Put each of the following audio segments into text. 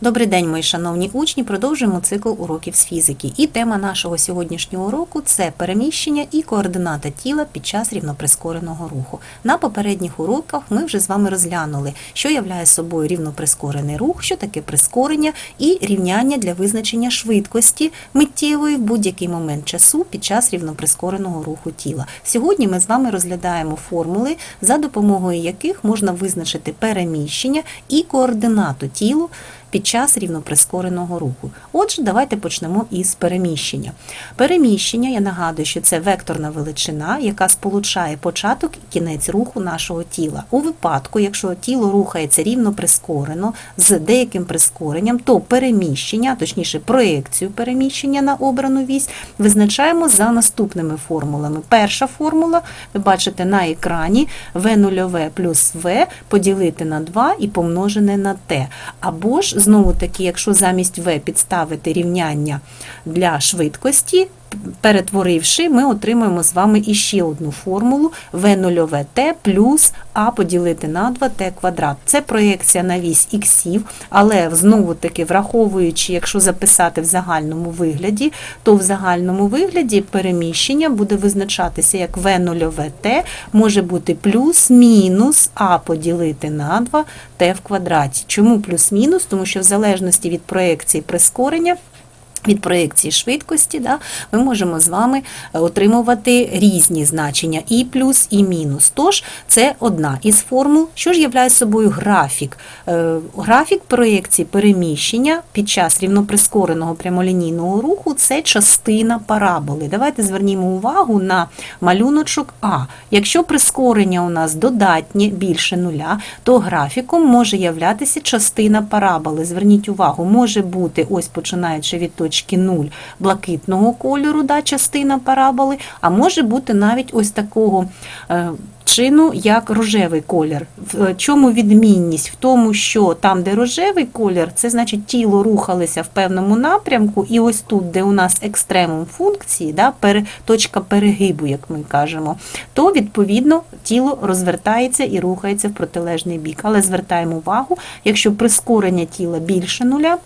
Добрий день, мої шановні учні. Продовжуємо цикл уроків з фізики. І тема нашого сьогоднішнього уроку це переміщення і координата тіла під час рівноприскореного руху. На попередніх уроках ми вже з вами розглянули, що являє собою рівноприскорений рух, що таке прискорення і рівняння для визначення швидкості миттєвої в будь-який момент часу під час рівноприскореного руху тіла. Сьогодні ми з вами розглядаємо формули, за допомогою яких можна визначити переміщення і координату тілу під час рівноприскореного руху. Отже, давайте почнемо із переміщення. Переміщення, я нагадую, що це векторна величина, яка сполучає початок і кінець руху нашого тіла. У випадку, якщо тіло рухається рівно прискорено з деяким прискоренням, то переміщення, точніше проекцію переміщення на обрану вісь, визначаємо за наступними формулами. Перша формула, ви бачите на екрані v0 плюс v поділити на 2 і помножене на t. Або ж знову таки, якщо замість v підставити рівняння для швидкості, перетворивши, ми отримаємо з вами іще одну формулу v0t плюс а поділити на 2t квадрат. Це проєкція на вісь іксів, але знову таки враховуючи, якщо записати в загальному вигляді, то в загальному вигляді переміщення буде визначатися як v0t може бути плюс-мінус а поділити на 2 t в квадраті. Чому плюс-мінус? Тому що в залежності від проєкції прискорення. Від проєкції швидкості да, ми можемо з вами е, отримувати різні значення і плюс, і мінус. Тож це одна із формул, що ж являє собою графік. Е, Графік проєкції переміщення під час рівноприскореного прямолінійного руху це частина параболи. Давайте звернімо увагу на малюночок А. Якщо прискорення у нас додатнє більше нуля, то графіком може являтися частина параболи. Зверніть увагу, може бути, ось починаючи від точки 0 блакитного кольору, да, частина параболи, а може бути навіть ось такого е, чину, як рожевий колір. В чому відмінність? В тому, що там, де рожевий колір, це значить тіло рухалося в певному напрямку, і ось тут, де у нас екстремум функції, да, точка перегибу, як ми кажемо, то відповідно тіло розвертається і рухається в протилежний бік. Але звертаємо увагу, якщо прискорення тіла більше нуля,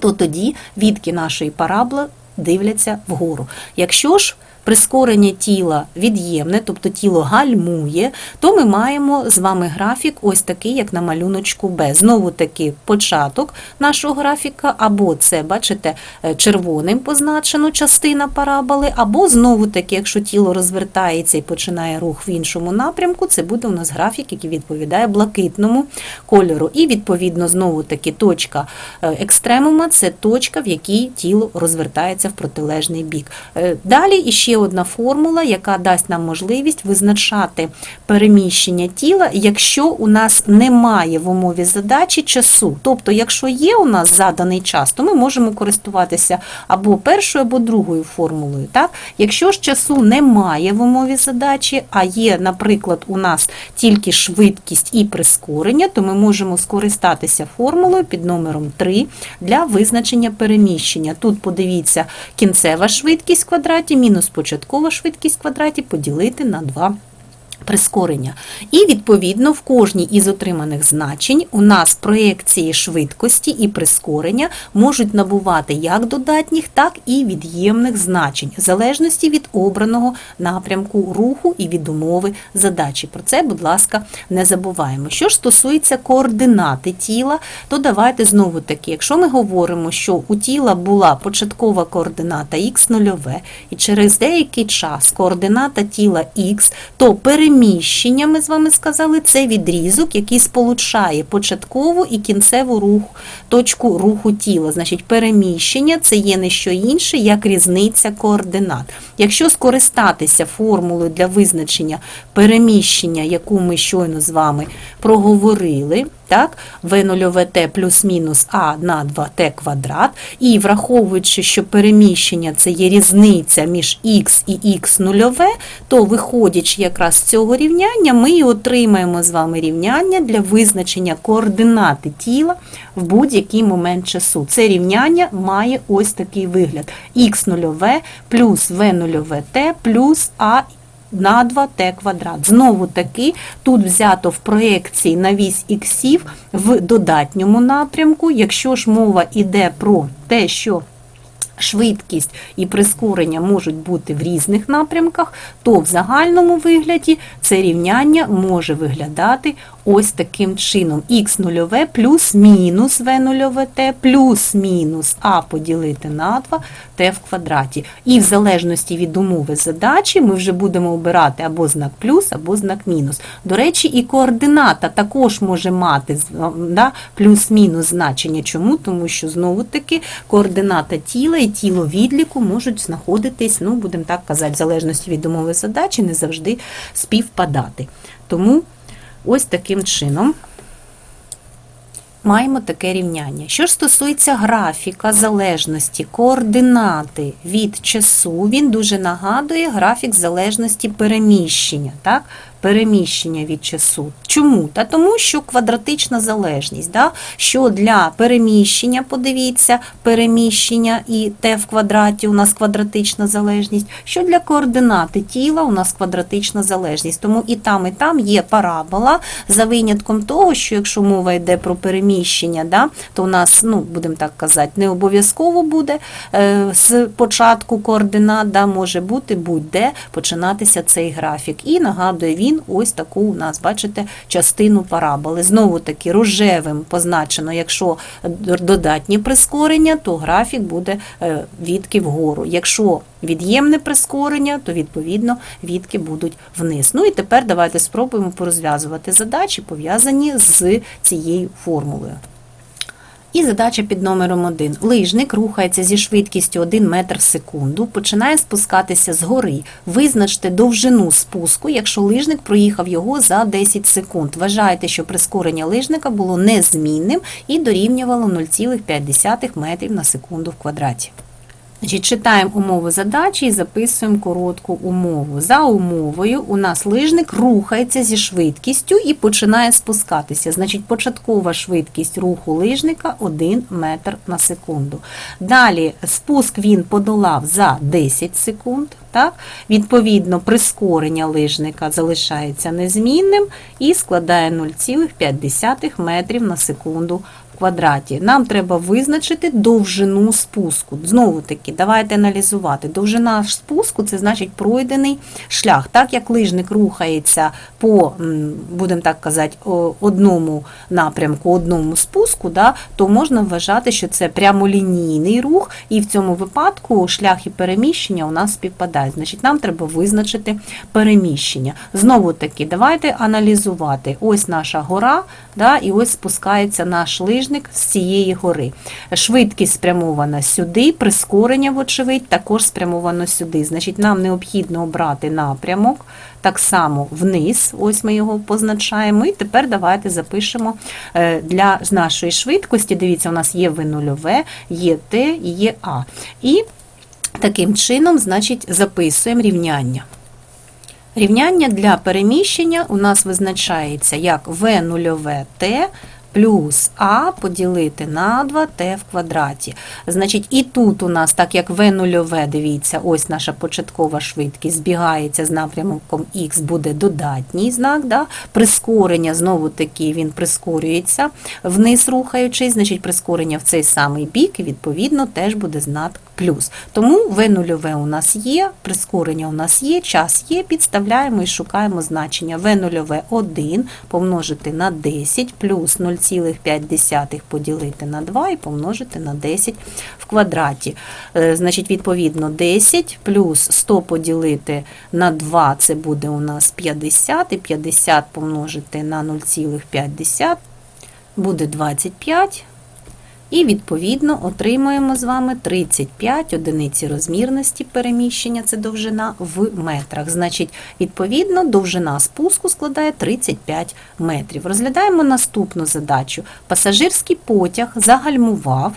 то тоді відки нашої параболи дивляться вгору. Якщо ж прискорення тіла від'ємне, тобто тіло гальмує, то ми маємо з вами графік ось такий, як на малюночку Б. Знову таки початок нашого графіка, або це, бачите, е, червоним позначено частина параболи, або знову таки, якщо тіло розвертається і починає рух в іншому напрямку, це буде у нас графік, який відповідає блакитному кольору. І відповідно знову таки точка е, екстремума це точка, в якій тіло розвертається в протилежний бік. Е, Далі іще одна формула, яка дасть нам можливість визначати переміщення тіла, якщо у нас немає в умові задачі часу. Тобто, якщо є у нас заданий час, то ми можемо користуватися або першою, або другою формулою. Так? Якщо ж часу немає в умові задачі, а є, наприклад, у нас тільки швидкість і прискорення, то ми можемо скористатися формулою під номером 3 для визначення переміщення. Тут подивіться кінцева швидкість в квадраті мінус початкова швидкість квадратів поділити на 2 прискорення. І, відповідно, в кожній із отриманих значень у нас проєкції швидкості і прискорення можуть набувати як додатніх, так і від'ємних значень, в залежності від обраного напрямку руху і від умови задачі. Про це, будь ласка, не забуваємо. Що ж стосується координати тіла, то давайте знову таки, якщо ми говоримо, що у тіла була початкова координата х0, і через деякий час координата тіла х, то переміщення Переміщення, ми з вами сказали, це відрізок, який сполучає початкову і кінцеву рух, точку руху тіла. Значить, переміщення це є не що інше, як різниця координат. Якщо скористатися формулою для визначення переміщення, яку ми щойно з вами проговорили, так, v0t плюс-мінус а на 2t квадрат, і враховуючи, що переміщення це є різниця між x і x нульове, то виходячи якраз з цього рівняння, ми і отримаємо з вами рівняння для визначення координати тіла в будь-який момент часу. Це рівняння має ось такий вигляд: x нульове плюс v нульове t плюс а на 2t квадрат. Знову таки, тут взято в проєкції на вісь іксів в додатньому напрямку. Якщо ж мова йде про те, що швидкість і прискорення можуть бути в різних напрямках, то в загальному вигляді це рівняння може виглядати ось таким чином. х нульове плюс мінус v нульове t плюс мінус а поділити на 2 t в квадраті. І в залежності від умови задачі ми вже будемо обирати або знак плюс, або знак мінус. До речі, і координата також може мати да, плюс-мінус значення. Чому? Тому що знову-таки координата тіла і тіло відліку можуть знаходитись, ну, будемо так казати, в залежності від умови задачі, не завжди співпадати. Тому ось таким чином. Маємо таке рівняння. Що ж стосується графіка залежності координати від часу, він дуже нагадує графік залежності переміщення. Так? Переміщення від часу. Чому? Та тому, що квадратична залежність, да? що для переміщення, подивіться, переміщення і t в квадраті у нас квадратична залежність, що для координати тіла у нас квадратична залежність. Тому і там, і там є парабола за винятком того, що якщо мова йде про переміщення, да, то у нас, ну, будемо так казати, не обов'язково буде е, з початку координат, да, може бути будь-де починатися цей графік. І нагадує він ось таку у нас, бачите, частину параболи. Знову таки рожевим позначено, якщо додатні прискорення, то графік буде е, відки вгору. Якщо від'ємне прискорення, то відповідно відки будуть вниз. Ну і тепер давайте спробуємо порозв'язувати задачі, пов'язані з цією формулою. І задача під номером 1. Лижник рухається зі швидкістю 1 метр в секунду, починає спускатися з гори. Визначте довжину спуску, якщо лижник проїхав його за 10 секунд. Вважайте, що прискорення лижника було незмінним і дорівнювало 0,5 метрів на секунду в квадраті. Значить, Читаємо умову задачі і записуємо коротку умову. За умовою у нас лижник рухається зі швидкістю і починає спускатися. Значить, початкова швидкість руху лижника 1 метр на секунду. Далі спуск він подолав за 10 секунд. Так? Відповідно, прискорення лижника залишається незмінним і складає 0,5 метрів на секунду квадраті. Нам треба визначити довжину спуску. Знову таки, давайте аналізувати. Довжина спуску це значить пройдений шлях. Так як лижник рухається по, будемо так казати, одному напрямку, одному спуску, да, то можна вважати, що це прямолінійний рух, і в цьому випадку шлях і переміщення у нас співпадають. Значить, нам треба визначити переміщення. Знову таки, давайте аналізувати. Ось наша гора, да, і ось спускається наш лижник з цієї гори. Швидкість спрямована сюди, прискорення, вочевидь, також спрямовано сюди. Значить, нам необхідно обрати напрямок. Так само вниз, ось ми його позначаємо. І тепер давайте запишемо е, для нашої швидкості. Дивіться, у нас є В нульове, є Т є А. І таким чином, значить, записуємо рівняння. Рівняння для переміщення у нас визначається як В нульове Т плюс А поділити на 2t в квадраті. Значить, і тут у нас, так як v нульове, дивіться, ось наша початкова швидкість збігається з напрямком Х, буде додатній знак. Да? Прискорення, знову таки, він прискорюється вниз рухаючись, значить прискорення в цей самий бік, відповідно теж буде знак плюс. Тому v нульове у нас є, прискорення у нас є, час є, підставляємо і шукаємо значення v нульове 1 помножити на 10 плюс 0. 0,5 поділити на 2 і помножити на 10 в квадраті. Е, значить, відповідно, 10 плюс 100 поділити на 2 це буде у нас 50, і 50 помножити на 0,5 буде 25. І, відповідно, отримуємо з вами 35 одиниці розмірності переміщення, це довжина в метрах. Значить, відповідно, довжина спуску складає 35 метрів. Розглядаємо наступну задачу. Пасажирський потяг загальмував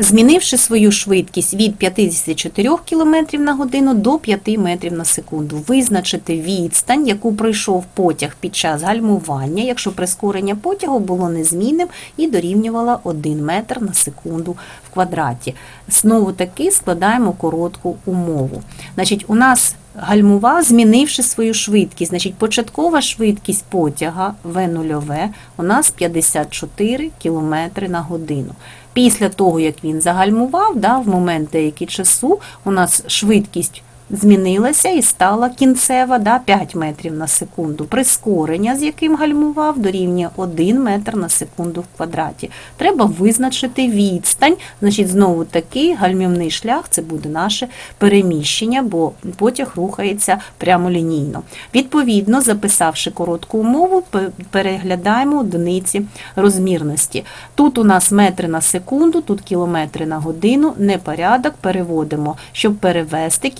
змінивши свою швидкість від 54 км на годину до 5 метрів на секунду. Визначити відстань, яку пройшов потяг під час гальмування, якщо прискорення потягу було незмінним і дорівнювало 1 метр на секунду в квадраті. Знову таки складаємо коротку умову. Значить, у нас гальмував, змінивши свою швидкість. Значить, початкова швидкість потяга В0 у нас 54 км на годину. Після того, як він загальмував, да, в момент деякий часу у нас швидкість змінилася і стала кінцева да, 5 метрів на секунду. Прискорення, з яким гальмував, дорівнює 1 метр на секунду в квадраті. Треба визначити відстань. Значить, знову таки гальмівний шлях це буде наше переміщення, бо потяг рухається прямолінійно. Відповідно, записавши коротку умову, переглядаємо одиниці розмірності. Тут у нас метри на секунду, тут кілометри на годину, непорядок переводимо. Щоб перевести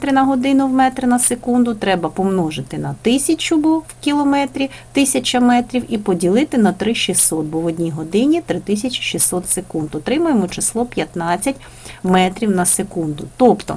кілометри на годину в метри на секунду, треба помножити на тисячу, бо в кілометрі тисяча метрів, і поділити на 3600, бо в одній годині 3600 секунд. Отримаємо число 15 метрів на секунду. Тобто,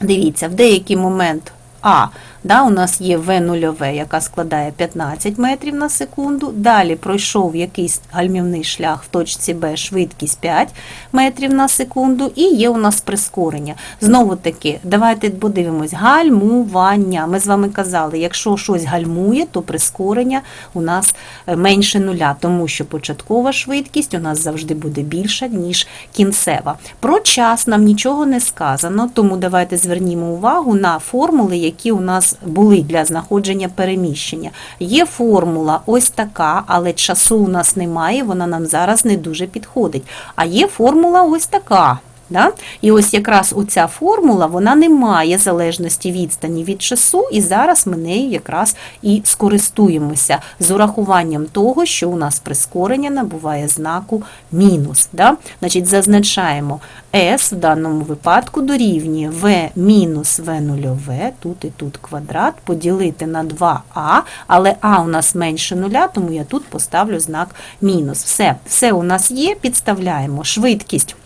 Дивіться, в деякий момент А, да, у нас є В0, яка складає 15 метрів на секунду. Далі пройшов якийсь гальмівний шлях в точці Б, швидкість 5 метрів на секунду, і є у нас прискорення. Знову таки, давайте подивимось, гальмування. Ми з вами казали, якщо щось гальмує, то прискорення у нас е, менше нуля, тому що початкова швидкість у нас завжди буде більша, ніж кінцева. Про час нам нічого не сказано, тому давайте звернімо увагу на формули, які у нас були для знаходження переміщення. Є формула ось така, але часу у нас немає, вона нам зараз не дуже підходить. А є формула ось така. Да? І ось якраз оця формула вона не має залежності відстані від часу, і зараз ми нею якраз і скористуємося з урахуванням того, що у нас прискорення набуває знаку мінус. Да? Значить, зазначаємо S в даному випадку дорівнює V мінус V нульове, тут і тут квадрат, поділити на 2а, але а у нас менше нуля, тому я тут поставлю знак мінус. Все, все у нас є, підставляємо швидкість.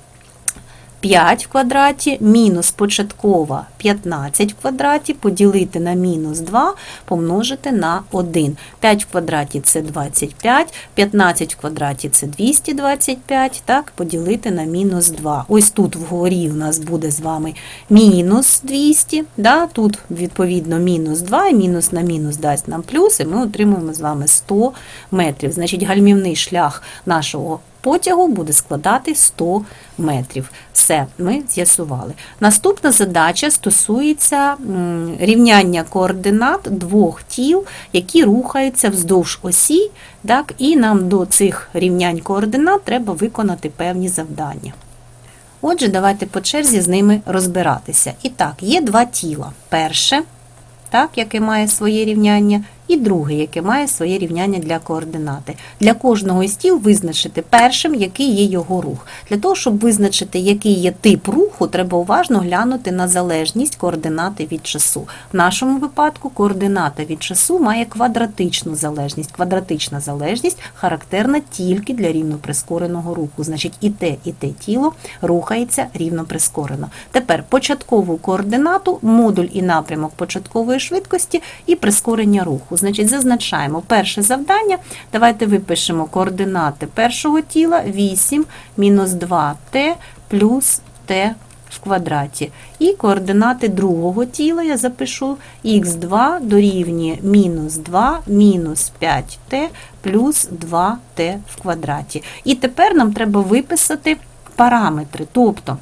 5 в квадраті мінус початкова 15 в квадраті поділити на мінус 2 помножити на 1. 5 в квадраті це 25, 15 в квадраті це 225, так, поділити на мінус 2. Ось тут вгорі у нас буде з вами мінус 200, да, тут відповідно мінус 2, і мінус на мінус дасть нам плюс, і ми отримуємо з вами 100 метрів. Значить, гальмівний шлях нашого потягу буде складати 100 метрів. Все, ми з'ясували. Наступна задача стосується рівняння координат двох тіл, які рухаються вздовж осі, так, і нам до цих рівнянь координат треба виконати певні завдання. Отже, давайте по черзі з ними розбиратися. І так, є два тіла. Перше, так, яке має своє рівняння, і друге, яке має своє рівняння для координати. Для кожного із тіл визначити першим, який є його рух. Для того, щоб визначити, який є тип руху, треба уважно глянути на залежність координати від часу. В нашому випадку координата від часу має квадратичну залежність. Квадратична залежність характерна тільки для рівноприскореного руху. Значить, і те, і те тіло рухається рівноприскорено. Тепер початкову координату, модуль і напрямок початкової швидкості і прискорення руху. Значить, зазначаємо перше завдання. Давайте випишемо координати першого тіла 8 мінус 2t плюс t в квадраті. І координати другого тіла я запишу х2 дорівнює мінус 2 мінус 5t плюс 2t в квадраті. І тепер нам треба виписати параметри, тобто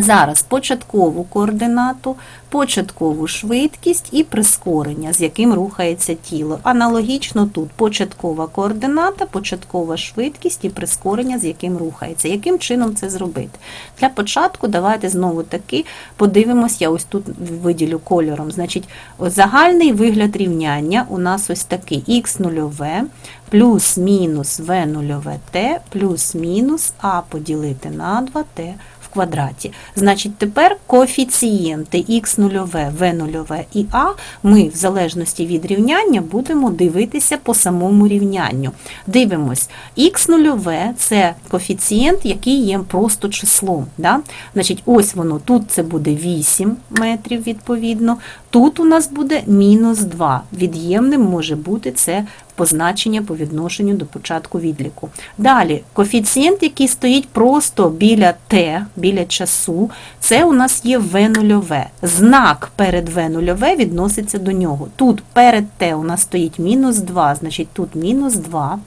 Зараз початкову координату, початкову швидкість і прискорення, з яким рухається тіло. Аналогічно тут початкова координата, початкова швидкість і прискорення, з яким рухається. Яким чином це зробити? Для початку давайте знову таки подивимось, я ось тут виділю кольором. Значить, загальний вигляд рівняння у нас ось такий х нульове плюс-мінус v нульове t плюс-мінус а поділити на 2t квадраті. Значить, тепер коефіцієнти х0, v0 і а ми в залежності від рівняння будемо дивитися по самому рівнянню. Дивимось, х0 це коефіцієнт, який є просто числом. Да? Значить, ось воно, тут це буде 8 метрів відповідно, тут у нас буде мінус 2. Від'ємним може бути це позначення по відношенню до початку відліку. Далі, коефіцієнт, який стоїть просто біля t, біля часу, це у нас є v0. Знак перед v0 відноситься до нього. Тут перед t у нас стоїть мінус 2, значить тут мінус 2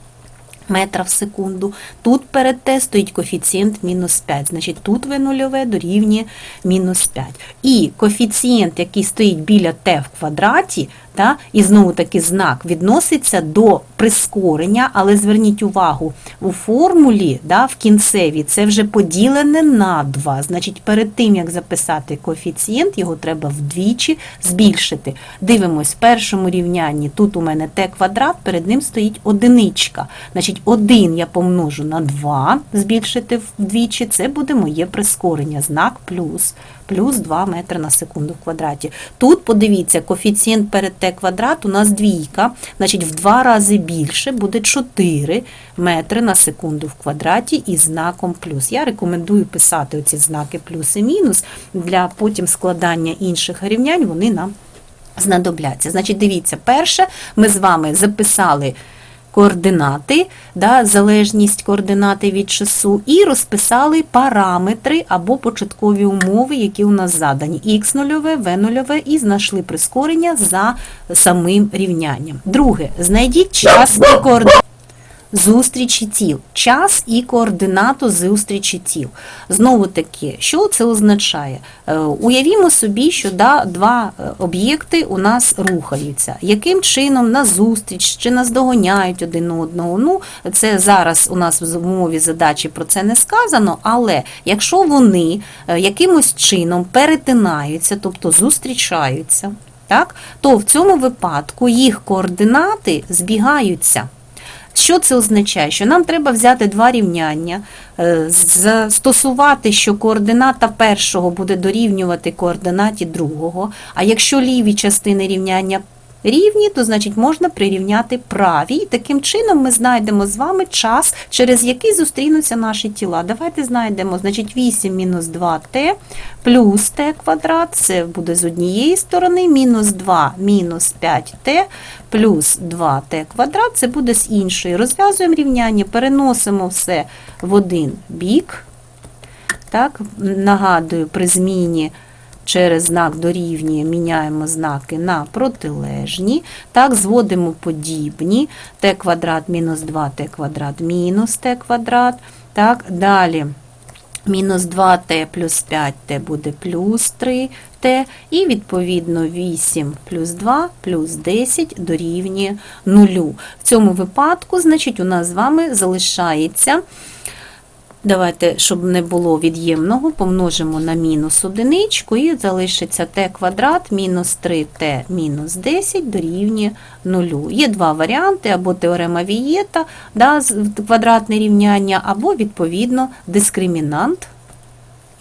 метра в секунду. Тут перед t стоїть коефіцієнт мінус 5, значить тут v нульове дорівнює мінус 5. І коефіцієнт, який стоїть біля t в квадраті, та, і знову таки знак відноситься до прискорення, але зверніть увагу, у формулі да, в кінцевій це вже поділене на 2. Значить, перед тим, як записати коефіцієнт, його треба вдвічі збільшити. Дивимось, в першому рівнянні тут у мене t квадрат, перед ним стоїть одиничка. Значить, 1 я помножу на 2, збільшити вдвічі, це буде моє прискорення, знак плюс плюс 2 метри на секунду в квадраті. Тут, подивіться, коефіцієнт перед t квадрат у нас двійка, значить в два рази більше буде 4 метри на секунду в квадраті із знаком плюс. Я рекомендую писати оці знаки плюс і мінус для потім складання інших рівнянь, вони нам знадобляться. Значить, дивіться, перше, ми з вами записали координати, да, залежність координати від часу, і розписали параметри або початкові умови, які у нас задані. Х0, В0 і знайшли прискорення за самим рівнянням. Друге, знайдіть час і координати зустрічі тіл, час і координату зустрічі тіл. Знову таки, що це означає? Е, уявімо собі, що да, два е, об'єкти у нас рухаються. Яким чином на зустріч чи наздоганяють один одного? Ну, це зараз у нас в умові задачі про це не сказано, але якщо вони е, якимось чином перетинаються, тобто зустрічаються, так, то в цьому випадку їх координати збігаються. Що це означає? Що нам треба взяти два рівняння, е, застосувати, що координата першого буде дорівнювати координаті другого, а якщо ліві частини рівняння рівні, то значить можна прирівняти праві. І таким чином ми знайдемо з вами час, через який зустрінуться наші тіла. Давайте знайдемо, значить, 8 мінус 2t плюс t квадрат, це буде з однієї сторони, мінус 2 мінус 5t плюс 2t квадрат, це буде з іншої. Розв'язуємо рівняння, переносимо все в один бік. Так, Нагадую, при зміні через знак дорівнює міняємо знаки на протилежні. Так, зводимо подібні. t квадрат мінус 2t квадрат мінус t квадрат. Так, Далі мінус 2t плюс 5t буде плюс 3t. І, відповідно, 8 плюс 2 плюс 10 дорівнює 0. В цьому випадку, значить, у нас з вами залишається. Давайте, щоб не було від'ємного, помножимо на мінус одиничку і залишиться t квадрат мінус 3t мінус 10 дорівнює 0. Є два варіанти, або теорема Вієта, да, квадратне рівняння, або, відповідно, дискримінант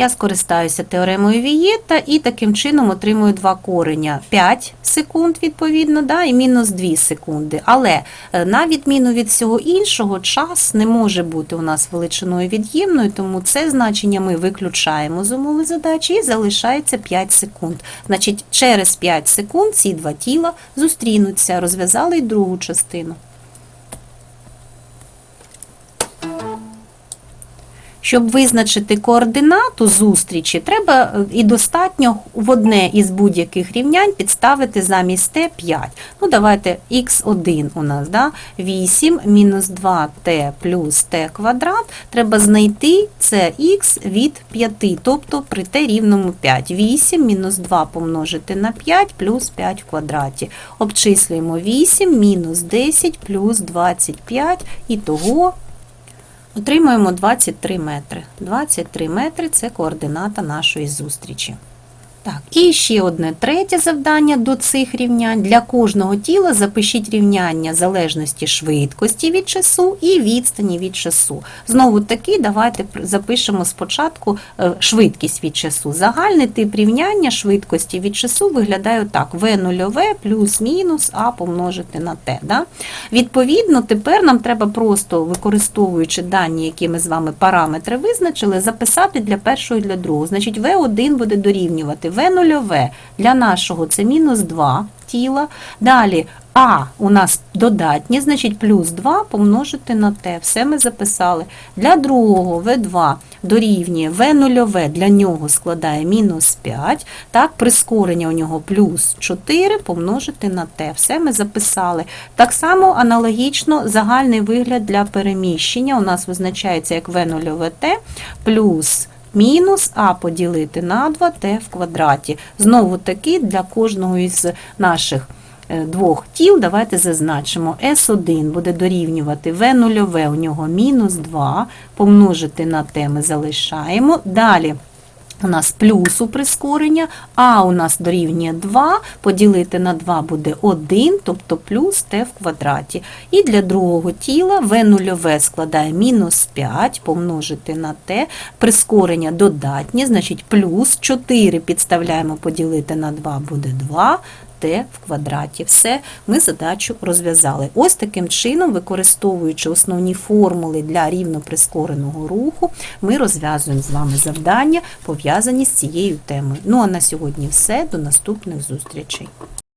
я скористаюся теоремою Вієта і таким чином отримую два кореня 5 секунд, відповідно, да, і мінус 2 секунди. Але е, на відміну від всього іншого, час не може бути у нас величиною від'ємною, тому це значення ми виключаємо з умови задачі і залишається 5 секунд. Значить, через 5 секунд ці два тіла зустрінуться, розв'язали й другу частину. Щоб визначити координату зустрічі, треба е, і достатньо в одне із будь-яких рівнянь підставити замість t 5. Ну, давайте х1 у нас, да? 8 мінус 2t плюс t квадрат. Треба знайти це х від 5, тобто при t рівному 5. 8 мінус 2 помножити на 5 плюс 5 в квадраті. Обчислюємо 8 мінус 10 плюс 25 і того Отримуємо 23 метри. 23 метри це координата нашої зустрічі. Так, і ще одне третє завдання до цих рівнянь. Для кожного тіла запишіть рівняння залежності швидкості від часу і відстані від часу. Знову таки, давайте запишемо спочатку е, швидкість від часу. Загальний тип рівняння швидкості від часу виглядає так: v нульове плюс-мінус а помножити на t. Да? Відповідно, тепер нам треба просто, використовуючи дані, які ми з вами параметри визначили, записати для першого і для другого. Значить, v1 буде дорівнювати v нульове для нашого це мінус 2 тіла. Далі а у нас додатнє, значить плюс 2 помножити на t. Все ми записали. Для другого v2 дорівнює v нульове для нього складає мінус 5. Так, прискорення у нього плюс 4 помножити на t. Все ми записали. Так само аналогічно загальний вигляд для переміщення у нас визначається як v нульове t плюс мінус а поділити на 2t в квадраті. Знову таки для кожного із наших е, двох тіл давайте зазначимо. S1 буде дорівнювати v нульове, у нього мінус 2, помножити на t ми залишаємо. Далі у нас плюс у прискорення, а у нас дорівнює 2, поділити на 2 буде 1, тобто плюс t в квадраті. І для другого тіла v нульове складає мінус 5, помножити на t, прискорення додатнє, значить плюс 4 підставляємо поділити на 2 буде 2, t в квадраті. Все, ми задачу розв'язали. Ось таким чином, використовуючи основні формули для рівноприскореного руху, ми розв'язуємо з вами завдання, пов'язані з цією темою. Ну а на сьогодні все. До наступних зустрічей.